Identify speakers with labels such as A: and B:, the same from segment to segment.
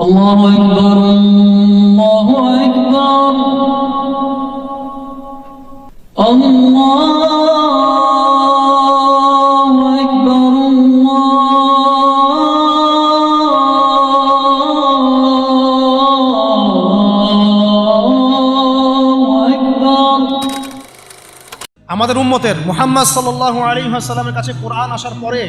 A: الله أكبر الله أكبر الله أكبر الله أكبر
B: আমাদের উম্মতের মুহাম্মদ সাল্লাহ আলী সাল্লামের কাছে কোরআন আসার পরে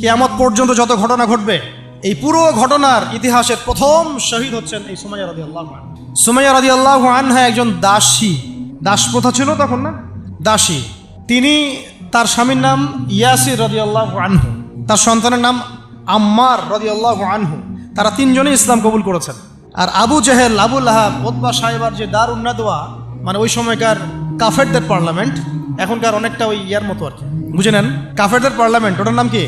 B: কেয়ামত পর্যন্ত যত ঘটনা ঘটবে এই পুরো ঘটনার ইতিহাসের প্রথম শহীদ হচ্ছেন এই সুমাইয়া রাদি আল্লাহ সুমাইয়া রাদি আল্লাহ আনহা একজন দাসী। দাস প্রথা ছিল তখন না? দাসী। তিনি তার স্বামীর নাম ইয়াসির রদি আল্লাহ আনহু। তার সন্তানের নাম আম্মার রদি আল্লাহ আনহু। তারা তিনজনই ইসলাম কবুল করেছেন। আর আবু জেহেল আবুল আহাব ওতবা সাহেবার যে দার উন্নাদোয়া মানে ওই সময়কার কাফেরদের পার্লামেন্ট, এখনকার অনেকটা ওই ইয়ার মতো আর কি। বুঝে নেন? কাফেরদের পার্লামেন্ট, ওটার নাম কি?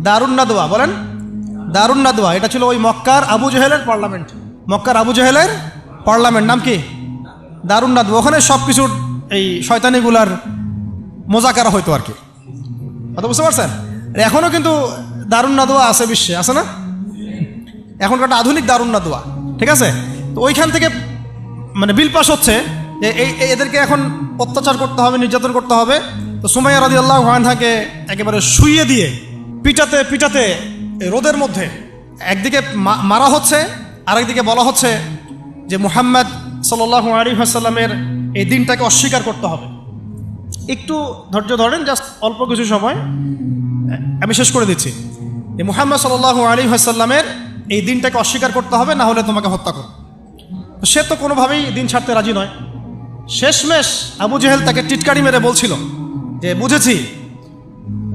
B: দারুণ নাদোয়া বলেন? দারুণ নাদোয়া এটা ছিল ওই মক্কার আবু জেহেলের পার্লামেন্ট। মক্কার আবু জেহেলের পার্লামেন্ট। নাম কি? দারুণ নাদোয়া ওখানে সব কিছুর এই শয়তানিগুলার মজা করা হইতো আর কি। কথা বুঝতে পারছেন? এখনও কিন্তু দারুণ নাদোয়া আছে বিশ্বে। আছে না? এখনকার একটা আধুনিক দারুণ নাদোয়া ঠিক আছে? তো ওইখান থেকে মানে বিল পাস হচ্ছে। যে এই এদেরকে এখন অত্যাচার করতে হবে, নির্যাতন করতে হবে। তো সুমাইয়া রাজি আল্লাহ আনহাকে একেবারে শুইয়ে দিয়ে পিটাতে পিটাতে রোদের মধ্যে একদিকে মারা হচ্ছে, আরেকদিকে বলা হচ্ছে যে মুহাম্মদ সাল্লাহ আলী আসাল্লামের এই দিনটাকে অস্বীকার করতে হবে। একটু ধৈর্য ধরেন, জাস্ট অল্প কিছু সময়, আমি শেষ করে দিচ্ছি। যে মুহাম্মদ সাল্লাহ আলী আসাল্লামের এই দিনটাকে অস্বীকার করতে হবে, না হলে তোমাকে হত্যা করো সে তো কোনোভাবেই দিন ছাড়তে রাজি নয়। শেষমেশ আবু জেহেল তাকে টিটকারি মেরে বলছিল যে, বুঝেছি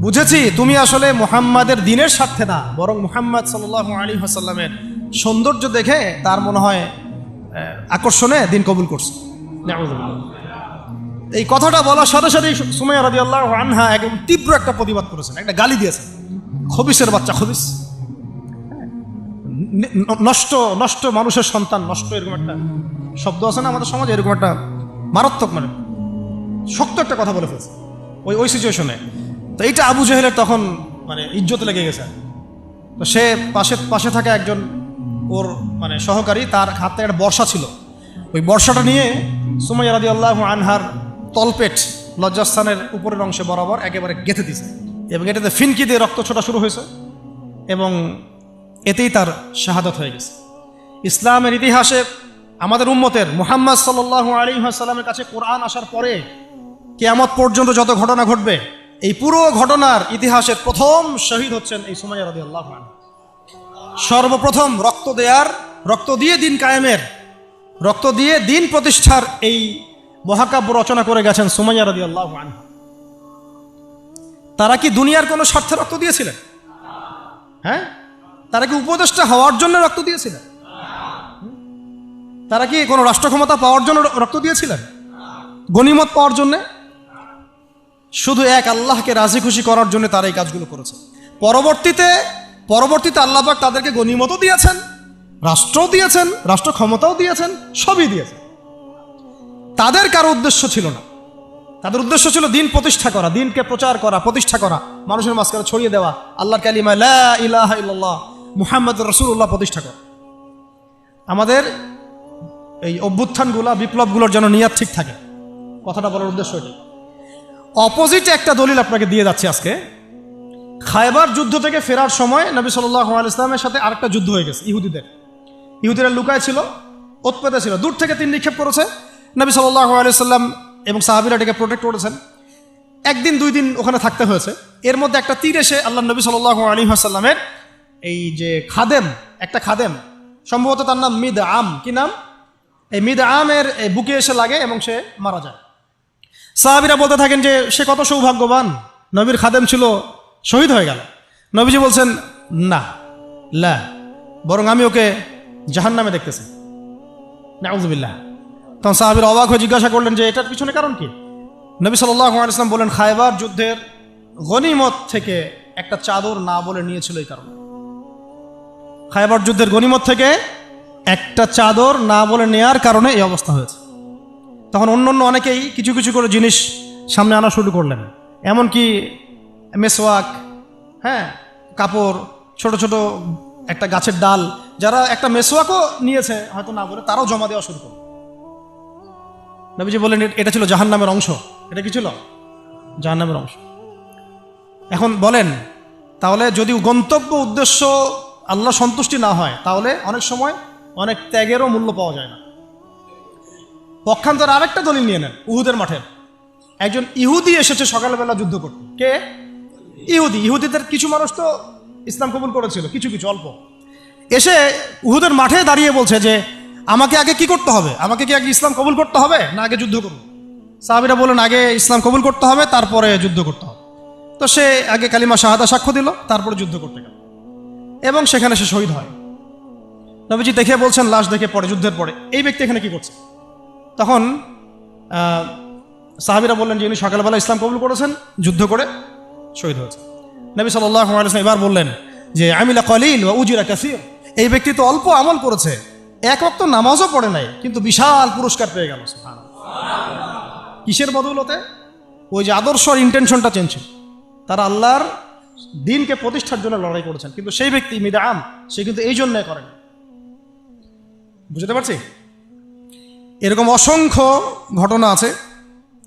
B: বুঝেছি তুমি আসলে মুহাম্মাদের দিনের স্বার্থে না বরং মুহাম্মদ সাল্লাহ আলী হাসাল্লামের সৌন্দর্য দেখে তার মনে হয় আকর্ষণে দিন কবুল করছে। এই কথাটা বলার সাথে সাথেই সুমাইয়া রাজি আল্লাহ আনহা একদম তীব্র একটা প্রতিবাদ করেছেন একটা গালি দিয়েছেন। খবিসের বাচ্চা খবিস। নষ্ট নষ্ট মানুষের সন্তান নষ্ট এরকম একটা শব্দ আছে না আমাদের সমাজে এরকম একটা মারাত্মক মানে শক্ত একটা কথা বলে ফেলছে। ওই ওই সিচুয়েশনে তো এইটা আবু জেহেলের তখন মানে ইজ্জত লেগে গেছে। তো সে পাশে পাশে থাকা একজন ওর মানে সহকারী, তার হাতে একটা বর্ষা ছিল। ওই বর্ষাটা নিয়ে সুমাইয়া রাদি আল্লাহ আনহার তলপেট লজ্জাস্থানের উপরের অংশে বরাবর একেবারে গেঁথে দিছে। এবং এটাতে ফিনকি দিয়ে রক্ত ছোটা শুরু হয়েছে এবং এতেই তার শাহাদত হয়ে গেছে। ইসলামের ইতিহাসে আমাদের উম্মতের মুহাম্মদ সাল্লাহ আলী সাল্লামের কাছে কোরআন আসার পরে কেয়ামত পর্যন্ত যত ঘটনা ঘটবে এই পুরো ঘটনার ইতিহাসের প্রথম শহীদ হচ্ছেন এই সুমাইয়া রাদি আল্লাহ সর্বপ্রথম রক্ত দেয়ার, রক্ত দিয়ে দিন কায়েমের, রক্ত দিয়ে দিন প্রতিষ্ঠার এই মহাকাব্য রচনা করে গেছেন সুমাইয়া রাদি আল্লাহ তারা কি দুনিয়ার কোনো স্বার্থে রক্ত দিয়েছিলেন? হ্যাঁ? তারা কি উপদেষ্টা হওয়ার জন্য রক্ত দিয়েছিলেন? তারা কি কোনো রাষ্ট্র ক্ষমতা পাওয়ার জন্য রক্ত দিয়েছিলেন? গনিমত পাওয়ার জন্য? শুধু এক আল্লাহকে রাজি খুশি করার জন্য তারা এই কাজগুলো করেছে। পরবর্তীতে পরবর্তীতে আল্লাহবাক তাদেরকে গনিমতও দিয়েছেন, রাষ্ট্রও দিয়েছেন রাষ্ট্র ক্ষমতাও দিয়েছেন, সবই দিয়েছেন। তাদের কারও উদ্দেশ্য ছিল না। তাদের উদ্দেশ্য ছিল দিন প্রতিষ্ঠা করা, দিনকে প্রচার করা, প্রতিষ্ঠা করা, মানুষের মাঝখানে ছড়িয়ে দেওয়া, আল্লাহর কালিমা ইল্লাল্লাহ মুহাম্মদ রসুল্লাহ প্রতিষ্ঠা করা। আমাদের এই অভ্যুত্থানগুলা, বিপ্লবগুলোর যেন নিয়াত ঠিক থাকে। কথাটা বলার উদ্দেশ্য এটাই। অপোজিটে একটা দলিল আপনাকে দিয়ে যাচ্ছে আজকে। খায়বার যুদ্ধ থেকে ফেরার সময় নবী সাল্লাহ ইসলামের সাথে আরেকটা যুদ্ধ হয়ে গেছে, ইহুদিদের। ইহুদিরা লুকায় ছিল ওৎপেতে ছিল, দূর থেকে তিন নিক্ষেপ করেছে। নবী সাল্লাহ আলাইসাল্লাম এবং সাহাবিরা এটাকে প্রোটেক্ট করেছেন। একদিন, দুই দিন ওখানে থাকতে হয়েছে। এর মধ্যে একটা তীর এসে আল্লাহ নবী সাল্লাহ আলী আসাল্লামের এই যে খাদেম, একটা খাদেম, সম্ভবত তার নাম মিদ আম কি নাম? এই মিদ আমের বুকে এসে লাগে এবং সে মারা যায়। সাহাবিরা বলতে থাকেন যে, সে কত সৌভাগ্যবান। নবীর খাদেম ছিল, শহীদ হয়ে গেল। নবীজি বলছেন, না, লা, বরং আমি ওকে জাহান নামে দেখতেছি নাউজুবিল্লাহ তখন সাহাবির অবাক হয়ে জিজ্ঞাসা করলেন যে, এটার পিছনে কারণ কি? নবী সাল্লাহ ইসলাম বলেন, খায়বার যুদ্ধের গনিমত থেকে একটা চাদর না বলে নিয়েছিল এই কারণে। খায়বার যুদ্ধের গনিমত থেকে একটা চাদর না বলে নেয়ার কারণে এই অবস্থা হয়েছে। তখন অন্য অন্য অনেকেই কিছু কিছু করে জিনিস সামনে আনা শুরু করলেন। এমনকি মেসওয়াক হ্যাঁ কাপড়, ছোট ছোট একটা গাছের ডাল, যারা একটা মেসোয়াকও নিয়েছে হয়তো না বলে, তারাও জমা দেওয়া শুরু করল। নবীজি বললেন এটা ছিল জাহান্নামের অংশ। এটা কি ছিল? জাহান্নামের অংশ। এখন বলেন, তাহলে যদি গন্তব্য উদ্দেশ্য আল্লাহ সন্তুষ্টি না হয়, তাহলে অনেক সময় অনেক ত্যাগেরও মূল্য পাওয়া যায় না। পক্ষান্তর আরেকটা দলিল নিয়ে নেন, উহুদের মাঠে। একজন ইহুদি এসেছে সকালবেলা যুদ্ধ করতে। কে? ইহুদি। ইহুদিদের কিছু মানুষ তো ইসলাম কবুল করেছিল, কিছু কিছু, অল্প। এসে উহুদের মাঠে দাঁড়িয়ে বলছে যে, আমাকে আগে কি করতে হবে? আমাকে কি আগে ইসলাম কবুল করতে হবে, না আগে যুদ্ধ করব? সাহাবিরা বললেন, আগে ইসলাম কবুল করতে হবে, তারপরে যুদ্ধ করতে হবে। তো সে আগে কালিমা শাহাদা সাক্ষ্য দিল, তারপরে যুদ্ধ করতে গেল। এবং সেখানে সে শহীদ হয়। নবীজি দেখে বলছেন, লাশ দেখে পরে যুদ্ধের পরে। এই ব্যক্তি এখানে কি করছে? তখন সাহাবিরা বললেন যে ইনি সকালবেলা ইসলাম কবুল করেছেন, যুদ্ধ করে শহীদ হয়েছে নবী সাল্লাহ এবার বললেন যে, আমিলা কলিল বা উজিরা কাসির। এই ব্যক্তি তো অল্প আমল করেছে, এক অক্ত নামাজও পড়ে নাই, কিন্তু বিশাল পুরস্কার পেয়ে গেল কিসের বদৌলতে? ওই যে আদর্শর ইন্টেনশনটা চেঞ্জ তারা আল্লাহর দিনকে প্রতিষ্ঠার জন্য লড়াই করেছেন, কিন্তু সেই ব্যক্তি মিদাম সে কিন্তু এই জন্যে করেন বুঝতে পারছি? এরকম অসংখ্য ঘটনা আছে।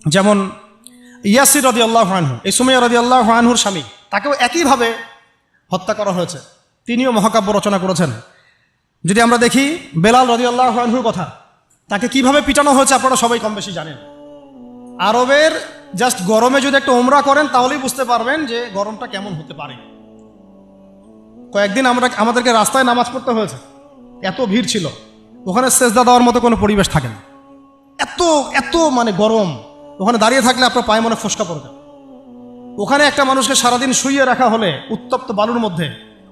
B: যেমন ইয়াসির রদি আল্লাহ আনহু, এই সুমাইয়া রদি আল্লাহ আনহুর স্বামী, তাকেও একইভাবে হত্যা করা হয়েছে। তিনিও মহাকাব্য রচনা করেছেন। যদি আমরা দেখি বেলাল রদি আল্লাহ আনহুর কথা, তাকে কীভাবে পিটানো হয়েছে আপনারা সবাই কম বেশি জানেন। আরবের জাস্ট গরমে যদি একটা ওমরা করেন, তাহলেই বুঝতে পারবেন যে গরমটা কেমন হতে পারে। কয়েকদিন আমরা আমাদেরকে রাস্তায় নামাজ পড়তে হয়েছে। এত ভিড় ছিল। ওখানে সেজদা দেওয়ার মতো কোনো পরিবেশ থাকে না। এত এত মানে গরম। ওখানে দাঁড়িয়ে থাকলে আপনার পায়ে মনে ফসকা পড়বে। ওখানে একটা মানুষকে সারাদিন শুইয়ে রাখা হলে উত্তপ্ত বালুর মধ্যে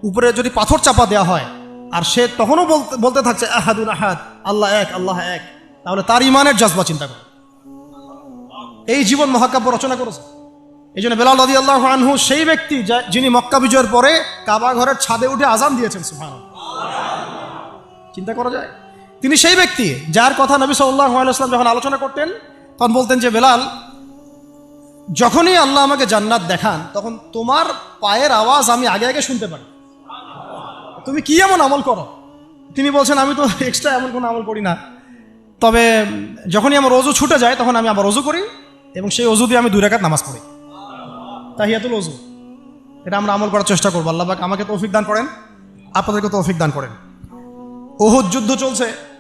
B: উপরে যদি পাথর চাপা দেওয়া হয়, আর সে তখনও বলতে বলতে থাকছে, আহাদুন আহাদ, আল্লাহ এক আল্লাহ এক তাহলে তার ইমানের জজবা চিন্তা করে। এই জীবন মহাকাব্য রচনা করেছে। এই জন্য বেলাল রদি আল্লাহ আনহু সেই ব্যক্তি যিনি মক্কা বিজয়ের পরে কাবা ঘরের ছাদে উঠে আজান দিয়েছেন সুফান চিন্তা করা যায়? তিনি সেই ব্যক্তি যার কথা নবী সাল্লাহ আলাইসলাম যখন আলোচনা করতেন, তখন বলতেন যে, বেলাল, যখনই আল্লাহ আমাকে জান্নাত দেখান, তখন তোমার পায়ের আওয়াজ আমি আগে আগে শুনতে পারি। তুমি কি এমন আমল করো? তিনি বলছেন, আমি তো এক্সট্রা এমন কোনো আমল করি না। তবে যখনই আমার অজু ছুটে যায়, তখন আমি আবার অজু করি এবং সেই অজু দিয়ে আমি দুই রেখাত নামাজ পড়ি। তাহিয়াতুল অজু। এটা আমরা আমল করার চেষ্টা করব। আল্লাহ আমাকে তৌফিক দান করেন। আপনাদেরকে তৌফিক দান করেন। ওহুদ যুদ্ধ চলছে।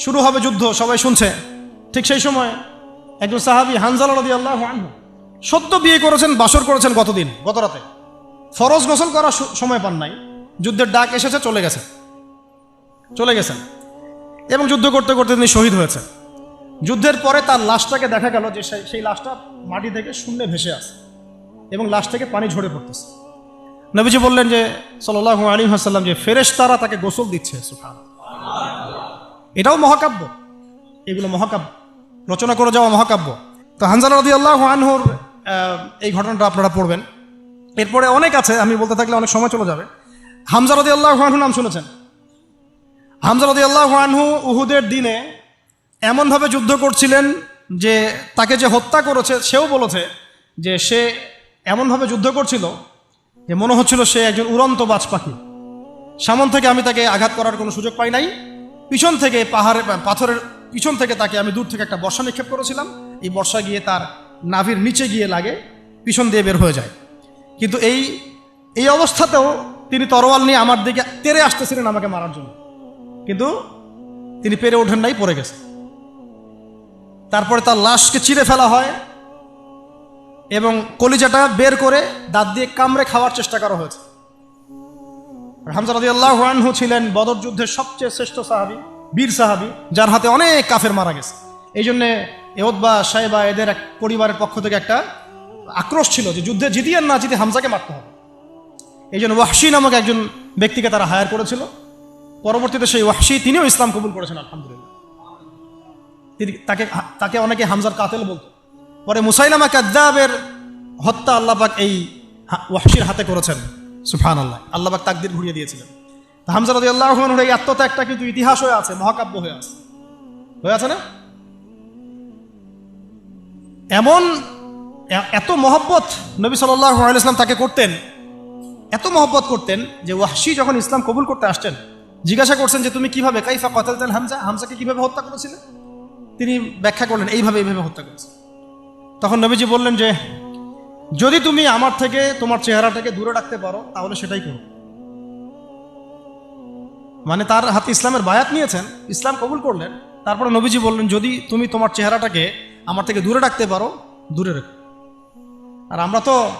B: শুরু হবে যুদ্ধ, সবাই শুনছে। ঠিক সেই সময় একজন সাহাবি হানজালা রদি আল্লাহ সদ্য বিয়ে করেছেন, বাসর করেছেন গতদিন গত রাতে। ফরজ গোসল করার সময় পান নাই। যুদ্ধের ডাক এসেছে, চলে গেছে চলে গেছেন। এবং যুদ্ধ করতে করতে তিনি শহীদ হয়েছে যুদ্ধের পরে তার লাশটাকে দেখা গেল যে সেই- সেই লাশটা মাটি থেকে শূন্যে ভেসে আছে এবং লাশ থেকে পানি ঝরে পড়তেছে। নবীজি বললেন যে সাল্লাহ আলী হাসাল্লাম যে ফেরেশ তারা তাকে গোসল দিচ্ছে সুফান এটাও মহাকাব্য। এগুলো মহাকাব্য। রচনা করে যাওয়া মহাকাব্য। তো হানজালা রদি আল্লাহ আনহুর এই ঘটনাটা আপনারা পড়বেন। এরপরে অনেক আছে, আমি বলতে থাকলে অনেক সময় চলে যাবে। হামজা রদি আল্লাহ আনহু নাম শুনেছেন? হামজা রদি আল্লাহ আনহু উহুদের দিনে এমনভাবে যুদ্ধ করছিলেন যে তাকে যে হত্যা করেছে, সেও বলেছে যে সে এমনভাবে যুদ্ধ করছিল যে মনে হচ্ছিল সে একজন উড়ন্ত বাজ পাখি সামন থেকে আমি তাকে আঘাত করার কোনো সুযোগ পাই নাই। পিছন থেকে পাহাড়ে, পাথরের পিছন থেকে তাকে আমি দূর থেকে একটা বর্ষা নিক্ষেপ করেছিলাম। এই বর্ষা গিয়ে তার নাভির নিচে গিয়ে লাগে, পিছন দিয়ে বের হয়ে যায়। কিন্তু এই এই অবস্থাতেও তিনি তরোয়াল নিয়ে আমার দিকে তেরে আসতেছিলেন আমাকে মারার জন্য। কিন্তু তিনি পেরে ওঠেন নাই, পড়ে গেছে। তারপরে তার লাশকে চিরে ফেলা হয় এবং কলিজাটা বের করে দাঁত দিয়ে কামড়ে খাওয়ার চেষ্টা করা হয়েছে। হামজা আল্লাহ আনহু ছিলেন বদর যুদ্ধের সবচেয়ে শ্রেষ্ঠ সাহাবি, বীর সাহাবি, যার হাতে অনেক কাফের মারা গেছে। এই জন্যে এওদবা সাহেবা এদের এক পরিবারের পক্ষ থেকে একটা আক্রোশ ছিল যে যুদ্ধে জিতিয়ে না জিতে হামজাকে মারতে হবে। এই জন্য ওয়াহশি নামক একজন ব্যক্তিকে তারা হায়ার করেছিল। পরবর্তীতে সেই ওয়াহশি তিনিও ইসলাম কবুল করেছেন, আলহামদুলিল্লাহ। তাকে তাকে অনেকে হামজার কাতেল বলতো। পরে মুসাইলামা কাদ্দাবের হত্যা আল্লাপাক এই ওয়াহশির হাতে করেছেন। সুফান আল্লাহ আল্লাপাক তাকদির ঘুরিয়ে দিয়েছিলেন। তো হামজা রদি আল্লাহ এই আত্মত্যাগটা কিন্তু ইতিহাস হয়ে আছে, মহাকাব্য হয়ে আছে। হয়ে আছে না? এমন এত মহব্বত নবী সাল্লাহ আলাইসলাম তাকে করতেন, এত মহব্বত করতেন যে ওয়াহশি যখন ইসলাম কবুল করতে আসছেন, জিজ্ঞাসা করছেন যে, তুমি কীভাবে, কাইফা কতালতাল হামজা? হামজাকে কীভাবে হত্যা করেছিলে তিনি ব্যাখ্যা করলেন, এইভাবে এইভাবে হত্যা করেছে। তখন নবীজি বললেন যে যদি তুমি আমার থেকে, তোমার চেহারাটাকে দূরে রাখতে পারো, তাহলে সেটাই করো। মানে তার হাতে ইসলামের বায়াত নিয়েছেন, ইসলাম কবুল করলেন, তারপরে নবীজি বললেন, যদি তুমি তোমার চেহারাটাকে আমার থেকে দূরে রাখতে পারো, দূরে রেখো। আর আমরা তো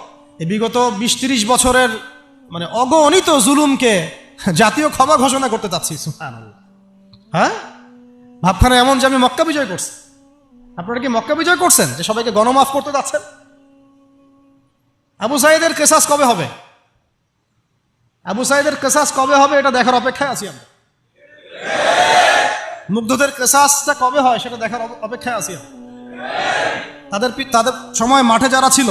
B: বিগত বিশ তিরিশ বছরের মানে অগণিত জুলুমকে জাতীয় ক্ষমা ঘোষণা করতে চাচ্ছি। হ্যাঁ? ভাবখানা এমন যে আমি মক্কা বিজয় করছি। আপনারা কি মক্কা বিজয় করছেন? যে সবাইকে গণমাফ করতে যাচ্ছেন? আবু সাইদের কেসাস কবে হবে? আবু সাইদের কেসাস কবে হবে এটা দেখার অপেক্ষায় আছি আমরা। মুগ্ধদের কেসাসটা কবে হয় সেটা দেখার অপেক্ষায় আছি তাদের তাদের সময় মাঠে যারা ছিল,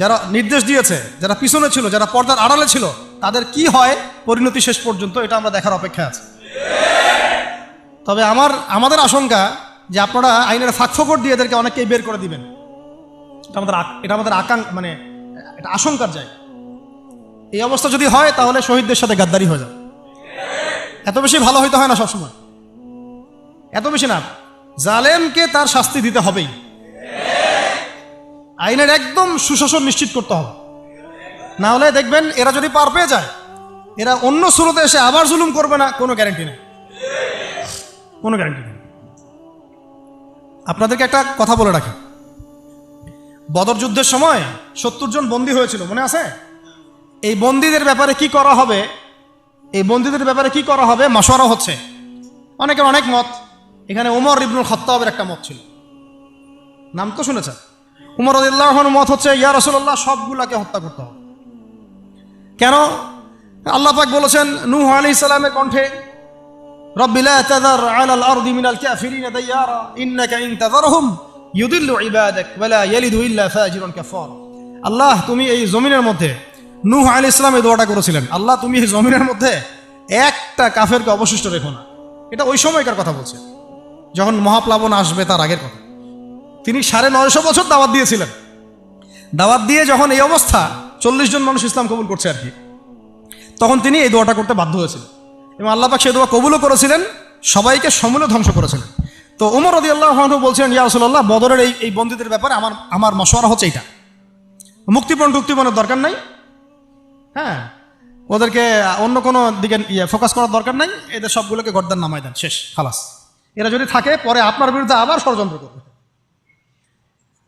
B: যারা নির্দেশ দিয়েছে, যারা পিছনে ছিল, যারা পর্দার আড়ালে ছিল, তাদের কি হয় পরিণতি শেষ পর্যন্ত এটা আমরা দেখার অপেক্ষায় আছি। তবে আমার, আমাদের আশঙ্কা যে আপনারা আইনের ফাঁকফোকর দিয়ে এদেরকে অনেককেই বের করে দিবেন। এটা আমাদের এটা আমাদের আকাঙ্ক মানে এটা আশঙ্কার জায়গা। এই অবস্থা যদি হয়, তাহলে শহীদদের সাথে গাদ্দারি হয়ে যাবে। এত বেশি ভালো হইতে হয় না সবসময়। এত বেশি না। জালেমকে তার শাস্তি দিতে হবেই। আইনের একদম সুশাসন নিশ্চিত করতে হবে। না হলে দেখবেন, এরা যদি পার পেয়ে যায়, এরা অন্য স্রোতে এসে আবার জুলুম করবে না, কোনো গ্যারান্টি নেই। কোনো গ্যারান্টি নেই। আপনাদেরকে একটা কথা বলে রাখি। বদর যুদ্ধের সময় সত্তর জন বন্দী হয়েছিল, মনে আছে? এই বন্দীদের ব্যাপারে কি করা হবে? এই বন্দীদের ব্যাপারে কি করা হবে? মশওয়ারা হচ্ছে। অনেকের অনেক মত। এখানে ওমর ইবনুল খত্তাবের একটা মত ছিল। নাম তো শুনেছেন? উমর উদ্দিল্লাহর মত হচ্ছে, ইয়া রসুল্লাহ সবগুলাকে হত্যা করতে হবে। কেন? আল্লাহ পাক বলেছেন নু আলি ইসালামের কণ্ঠে রব্বিলা তাদার আলাল আরদি মিনাল কাফিরিনা দাইয়ারা, ইন্নাকা ইন তাদারহুম আল্লাহ, তুমি এই জমিনের মধ্যে, নুহ আলী ইসলাম এই দোয়াটা করেছিলেন। আল্লাহ, তুমি এই জমিনের মধ্যে একটা কাফেরকে অবশিষ্ট রেখো না। এটা ওই সময়কার কথা বলছে। যখন মহাপ্লাবন আসবে তার আগের কথা। তিনি সাড়ে নয়শো বছর দাওয়াত দিয়েছিলেন। দাওয়াত দিয়ে যখন এই অবস্থা, চল্লিশ জন মানুষ ইসলাম কবুল করছে আর কি, তখন তিনি এই দোয়াটা করতে বাধ্য হয়েছিলেন। এবং আল্লাহ সেই দোয়া কবুলও করেছিলেন, সবাইকে সমূলে ধ্বংস করেছিলেন। তো উমর রদি আল্লাহ বলছেন, ইয়া রসুল্লাহ বদরের এই এই বন্দীদের ব্যাপারে আমার আমার মশওয়ারা হচ্ছে এটা মুক্তিপণ, টুক্তিপণের দরকার নাই। হ্যাঁ ওদেরকে অন্য কোনো দিকে ইয়ে ফোকাস করার দরকার নাই। এদের সবগুলোকে গর্দান নামাই দেন, শেষ, খালাস। এরা যদি থাকে, পরে আপনার বিরুদ্ধে আবার ষড়যন্ত্র করবে।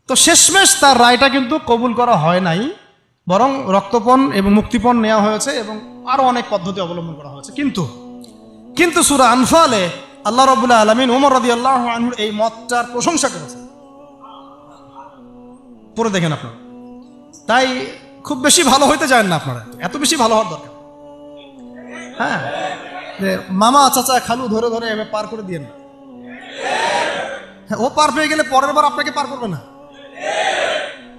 B: তো শেষমেশ তার রায়টা কিন্তু কবুল করা হয় নাই, বরং রক্তপণ এবং মুক্তিপণ নেওয়া হয়েছে এবং আরও অনেক পদ্ধতি অবলম্বন করা হয়েছে। কিন্তু কিন্তু সুরা আনফালে আল্লাহ রবুল্লাহ আলমিন ওমর রদি আল্লাহ আনহুর এই মতটার প্রশংসা করেছে পরে দেখেন আপনারা। তাই খুব বেশি ভালো হইতে চান না আপনারা। এত বেশি ভালো হওয়ার দরকার। হ্যাঁ? মামা চাচা খালু ধরে ধরে এভাবে পার করে দিয়ে না। হ্যাঁ, ও পার পেয়ে গেলে পরের বার আপনাকে পার করবে না।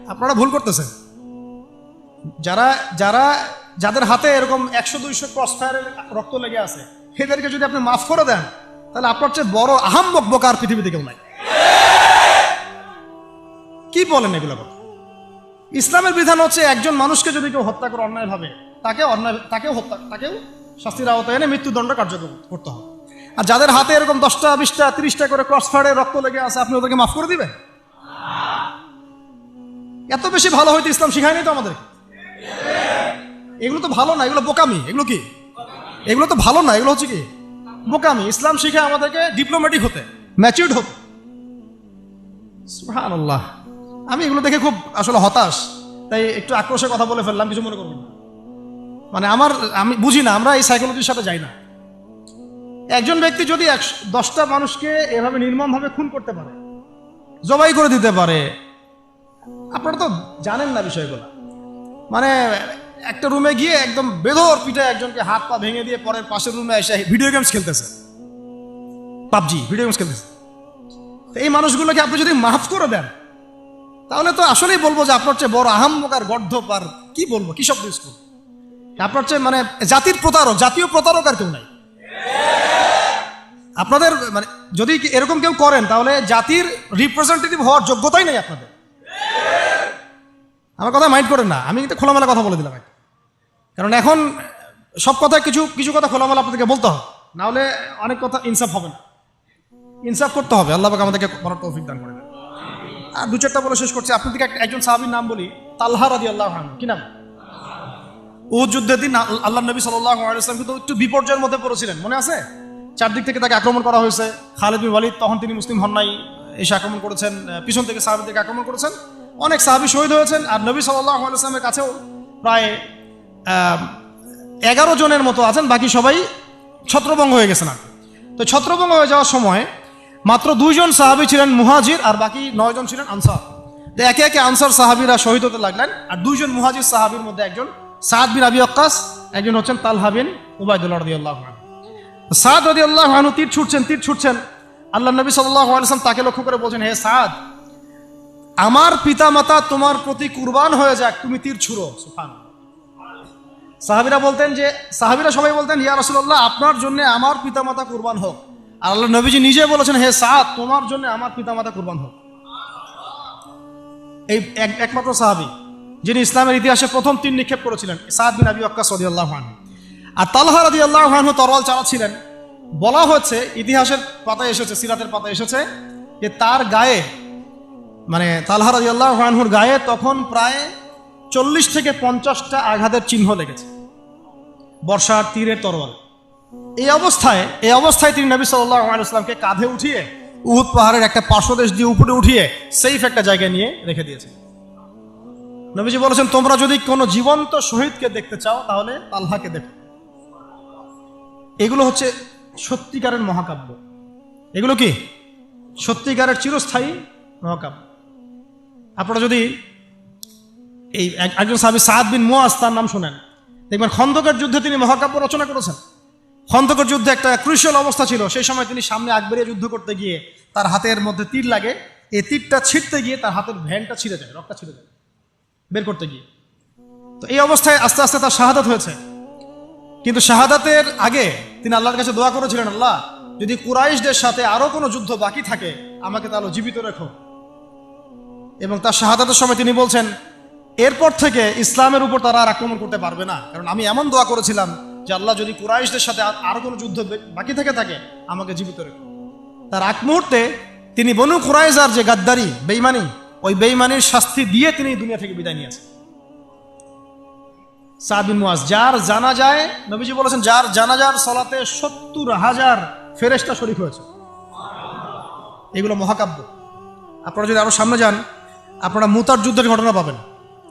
B: আপনারা ভুল করতেছেন। যারা যারা যাদের হাতে এরকম একশো দুইশো ক্রস ফায়ারের রক্ত লেগে আছে এদেরকে যদি আপনি মাফ করে দেন তাহলে আপনার চেয়ে বড় আহাম্মক বোকার পৃথিবীতে কেউ নাই। কি বলেন এগুলো কথা? ইসলামের বিধান হচ্ছে একজন মানুষকে যদি কেউ হত্যা করে অন্যায়ভাবে তাকে অন্যায়, তাকেও হত্যা, তাকেও শাস্তির আওতায় এনে মৃত্যুদণ্ড কার্যকর করতে হবে। আর যাদের হাতে এরকম দশটা, বিশটা, তিরিশটা করে ক্রস ফায়ারের রক্ত লেগে আছে, আপনি ওদেরকে মাফ করে দিবেন? এত বেশি ভালো হইতে ইসলাম শিখায়নি তো আমাদের এগুলো তো ভালো না, এগুলো বোকামি, এগুলো কি? এগুলো তো ভালো না, এগুলো হচ্ছে কি? বোকামি ইসলাম শিখে আমাদেরকে ডিপ্লোম্যাটিক হতে ম্যাচিউর্ড হতে। সুবহানাল্লাহ। আমি এগুলো দেখে খুব আসলে হতাশ। তাই একটু আক্রোশে কথা বলে ফেললাম, কিছু মনে করবেন মানে আমার, আমি বুঝি না, আমরা এই সাইকোলজির সাথে যাই না। একজন ব্যক্তি যদি একশো দশটা মানুষকে এভাবে নির্মমভাবে খুন করতে পারে, জবাই করে দিতে পারে, আপনারা তো জানেন না বিষয়গুলো। মানে একটা রুমে গিয়ে একদম বেধর পিঠে একজনকে হাত পা ভেঙে দিয়ে পরের পাশের রুমে এসে ভিডিও গেমস খেলতেছে। পাবজি ভিডিও গেমস খেলতেছে। এই মানুষগুলোকে আপনি যদি মাফ করে দেন, তাহলে তো আসলেই বলব যে আপনার চেয়ে বড় আহাম্মকার গর্ধপ আর কি বলব, কি শব্দ আপনার চেয়ে মানে জাতির প্রতারক, জাতীয় প্রতারক আর কেউ নাই। আপনাদের মানে যদি এরকম কেউ করেন, তাহলে জাতির রিপ্রেজেন্টেটিভ হওয়ার যোগ্যতাই নেই আপনাদের। আমার কথা মাইন্ড করেন না, আমি কিন্তু খোলামেলা কথা বলে দিলাম। কারণ এখন সব কথা কিছু কিছু কথা খোলামেলা আপনাদেরকে বলতে হবে। নাহলে অনেক কথা ইনসাফ হবে না। ইনসাফ করতে হবে। আল্লাহ পাক আমাদেরকে বলার তৌফিক দান করে আর দু চারটা বলে শেষ করছি। আপনাদেরকে একজন সাহাবীর নাম বলি, তালহা রাদি আল্লাহ কি নাম? ও যুদ্ধের দিন আল্লাহ নবী আলাইহি কিন্তু একটু বিপর্যয়ের মধ্যে পড়েছিলেন। মনে আছে? চারদিক থেকে তাকে আক্রমণ করা হয়েছে। খালেদ বিন ওয়ালিদ তখন তিনি মুসলিম হন নাই, এসে আক্রমণ করেছেন। পিছন থেকে সাহাবিদেরকে আক্রমণ করেছেন। অনেক সাহাবী শহীদ হয়েছেন। আর নবী সাল্লাহ আলাইহি ওয়াসাল্লামের কাছেও প্রায় এগারো জনের মতো আছেন, বাকি সবাই ছত্রভঙ্গ হয়ে গেছেন আর কি। তো ছত্রভঙ্গ হয়ে যাওয়ার সময় মাত্র দুইজন সাহাবী ছিলেন মুহাজির আর বাকি নয়জন ছিলেন আনসার। তো একে একে আনসার সাহাবীরা শহীদ হতে লাগলেন আর দুইজন মুহাজির সাহাবীর মধ্যে একজন সাদ বিন আবি আক্কাস একজন হচ্ছেন তালহা বিন উবাইদুল্লাহ রাদিয়াল্লাহু আনহু। সাদ রাদিয়াল্লাহু আনহু তীর ছুটছেন তীর ছুটছেন। আল্লাহ নবী সাল্লাল্লাহু আলাইহি ওয়াসাল্লাম তাকে লক্ষ্য করে বলছেন, হে সাদ, আমার পিতামাতা তোমার প্রতি কুরবান হয়ে যাক, তুমি তীর ছুড়ো। সুবহানাল্লাহ। সাহাবিরা বলতেন যে, সাহাবিরা সবাই বলতেন, ইয়া রাসূলুল্লাহ, আপনার জন্য আমার পিতামাতা কুরবান হোক। আর আল্লাহ নবীজি নিজে বলেছেন, হে সাদ তোমার জন্য আমার পিতামাতা কুরবান হোক। এই একমাত্র সাহাবি, যিনি ইসলামের ইতিহাসে প্রথম তিন নিক্ষেপ করেছিলেন, সাদ বিন আবি ওয়াক্কাস রাদিয়াল্লাহু আনহু। আর তালহা রাদিয়াল্লাহু আনহু তরোয়াল চালাচ্ছিলেন। বলা হচ্ছে ইতিহাসের পাতায় এসেছে, সিরাতের পাতায় এসেছে, যে তার গায়ে মানে তালহা রাদিয়াল্লাহু আনহুর গায়ে তখন প্রায় চল্লিশ থেকে পঞ্চাশটা আঘাতের চিহ্ন লেগেছে। বর্ষার তীরের তরোয়াল। এই অবস্থায় এই অবস্থায় তিনি নবী সাল্লাল্লাহু আলাইহি ওয়াসাল্লামকে কাঁধে উঠিয়ে উহুদ পাহাড়ের একটা পার্শ্বদেশ দিয়ে উপরে উঠিয়ে সেফ একটা জায়গায় নিয়ে রেখে দিয়েছে নবীজি বলেছেন, তোমরা যদি কোনো জীবন্ত শহীদকে দেখতে চাও, তাহলে আল্লাহকে দেখো। এগুলো হচ্ছে সত্যিকারের মহাকাব্য। এগুলো কি? সত্যিকারের চিরস্থায়ী মহাকাব্য। আপনারা যদি এই এক- একজন সাহাবী সাদ বিন মুয়াজ, তার নাম শোনেন। দেখবেন খন্দকের যুদ্ধে তিনি মহাকাব্য রচনা করেছেন। খন্দকের যুদ্ধে একটা ক্রুশিয়াল অবস্থা ছিল। সেই সময় তিনি সামনে আকবরিয়া যুদ্ধ করতে গিয়ে তার হাতের মধ্যে তীর লাগে। এই তীরটা ছিঁড়তে গিয়ে তার হাতের ভ্যানটা ছিঁড়ে যায় রক্তটা ছিঁড়ে যায়, বের করতে গিয়ে। তো এই অবস্থায় আস্তে আস্তে তার শাহাদাত হয়েছে। কিন্তু শাহাদাতের আগে তিনি আল্লাহর কাছে দোয়া করেছিলেন, আল্লাহ, যদি কুরাইশদের সাথে আরও কোনো যুদ্ধ বাকি থাকে, আমাকে তাহলে জীবিত রেখো। এবং তার শাহাদাতের সময় তিনি বলছেন এরপর থেকে ইসলামের উপর তারা আর আক্রমণ করতে পারবে না। কারণ আমি এমন দোয়া করেছিলাম যে আল্লাহ যদি কুরাইশদের সাথে আর- আরও কোনো যুদ্ধ বাকি থেকে থাকে, আমাকে জীবিত রেখো। তার এক মুহূর্তে তিনি বনু কুরাইজার যে গাদ্দারি বেইমানি ওই বেইমানির শাস্তি দিয়ে তিনি দুনিয়া থেকে বিদায় নিয়েছেন। সাবিন মুয়াজ যার জানা যায় নবীজি বলেছেন, যার জানাজার সলাতে সত্তর হাজার ফেরেস্তা শরীক হয়েছে। এগুলো মহাকাব্য। আপনারা যদি আরও সামনে যান, আপনারা মুতার যুদ্ধের ঘটনা পাবেন।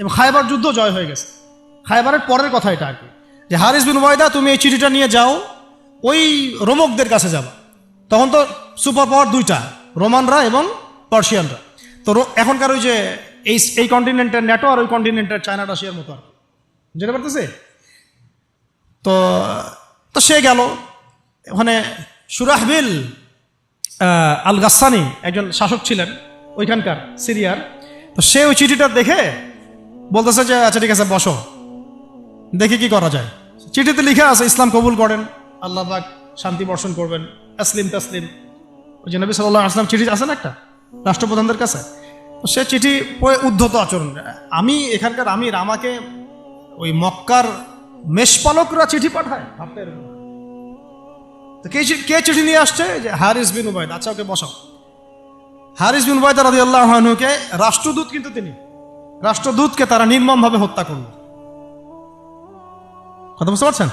B: এবং খাইবার যুদ্ধ জয় হয়ে গেছে। খাইবারের পরের কথা এটা কি। যে হারিস বিন ওয়াইদা তুমি এই চিঠিটা নিয়ে যাও, ওই রোমকদের কাছে যাবা। তখন তো সুপার পাওয়ার দুইটা, রোমানরা এবং পার্সিয়ানরা। তো এখনকার ওই যে এই এই কন্টিনেন্টের ন্যাটো আর ওই কন্টিনেন্টের চায়না রাশিয়ার মতো আর যেতে পারতেছে? তো তো সে গেল। ওখানে সুরাহবিল আল গাসানি একজন শাসক ছিলেন, ওইখানকার, সিরিয়ার। তো সে ওই চিঠিটা দেখে বলতেছে যে আচ্ছা ঠিক আছে, বসো। দেখি কি করা যায়। চিঠিতে লিখে আছে, ইসলাম কবুল করেন, আল্লাহ পাক শান্তি বর্ষণ করবেন আসলিম তাসলিম। ওই যে নবী সাল্লাহ আসলাম চিঠি আছে না একটা? রাষ্ট্রপ্রধানদের কাছে? সে চিঠি পড়ে উদ্ধত আচরণ। আমি এখানকার আমির আমাকে ওই মক্কার মেষপালকরা চিঠি পাঠায়। ভাবতে তো কে কে চিঠি নিয়ে আসছে? যে হারিস বিন উবায়দ। আচ্ছা ওকে বসাও। হারিস বিন উবায়দ রাজি আল্লাহকে রাষ্ট্রদূত কিন্তু তিনি। রাষ্ট্রদূতকে তারা নির্মমভাবে হত্যা করল। কথা বুঝতে পারছেন?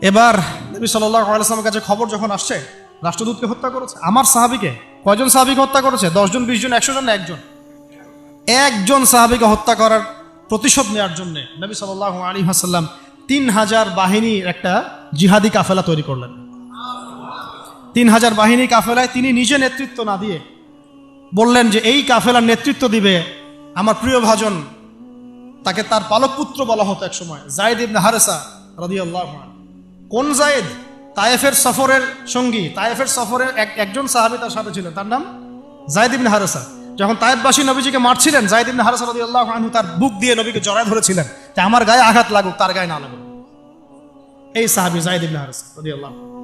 B: এবার নবী সাল্লাহ কাছে খবর যখন আসছে, রাষ্ট্রদূতকে হত্যা করেছে। আমার সাহাবিকে কয়জন সাহাবিকে হত্যা করেছে? দশজন বিশ জন একশো জন একজন? একজন সাহাবিকে হত্যা করার প্রতিশোধ নেওয়ার জন্য নবী সাল্লাহ আলী হাসাল্লাম তিন হাজার বাহিনীর একটা জিহাদি কাফেলা তৈরি করলেন। তিন হাজার বাহিনী কাফেলায় তিনি নিজে নেতৃত্ব না দিয়ে বললেন যে, এই কাফেলার নেতৃত্ব দিবে আমার প্রিয় ভাজন। তাকে তার পালক পুত্র বলা হতো এক সময়, জায়দ ইবনে হারেসা রাদিয়াল্লাহু কোন জায়েদ? তায়েফের সফরের সঙ্গী। তায়েফের সফরের এক, একজন সাহাবী তার সাথে ছিলেন। তার নাম জায়দ ইবনে হারেসা। যখন তায়েফবাসী নবীজিকে মারছিলেন, জায়দ ইবনে হারেসা রাদিয়াল্লাহু আনহু তার বুক দিয়ে নবীকে জড়ায় ধরেছিলেন। যে আমার গায়ে আঘাত লাগুক, তার গায়ে না লাগুক। এই সাহাবী জায়দ ইবনে হারেসা রাদিয়াল্লাহু আনহু।